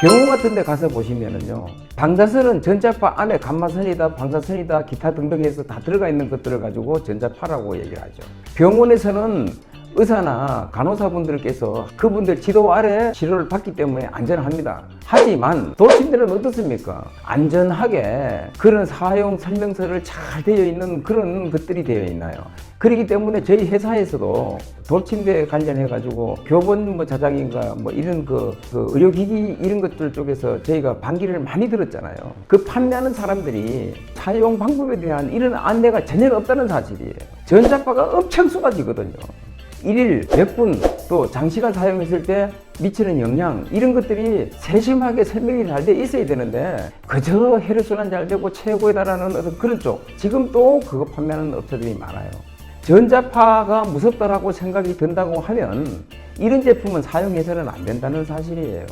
병원 같은 데 가서 보시면은요. 방사선은 전자파 안에 감마선이다, 방사선이다, 기타 등등 해서 다 들어가 있는 것들을 가지고 전자파라고 얘기를 하죠. 병원에서는 의사나 간호사분들께서 그분들 지도 아래 치료를 받기 때문에 안전합니다. 하지만 돌침들은 어떻습니까? 안전하게 그런 사용 설명서를 잘 되어 있는 그런 것들이 되어 있나요? 그렇기 때문에 저희 회사에서도 돌침대 관련해 가지고 교본 뭐 자장인가 뭐 이런 그, 그 의료기기 이런 것들 쪽에서 저희가 반기를 많이 들었잖아요. 그 판매하는 사람들이 사용 방법에 대한 이런 안내가 전혀 없다는 사실이에요. 전자파가 엄청 쏟아지거든요. 일일 몇 분 또 장시간 사용했을 때 미치는 영향 이런 것들이 세심하게 설명이 잘 돼 있어야 되는데 그저 혈액순환 잘 되고 최고이다라는 어떤 그런 쪽 지금 또 그거 판매하는 업체들이 많아요. 전자파가 무섭다라고 생각이 든다고 하면 이런 제품은 사용해서는 안 된다는 사실이에요.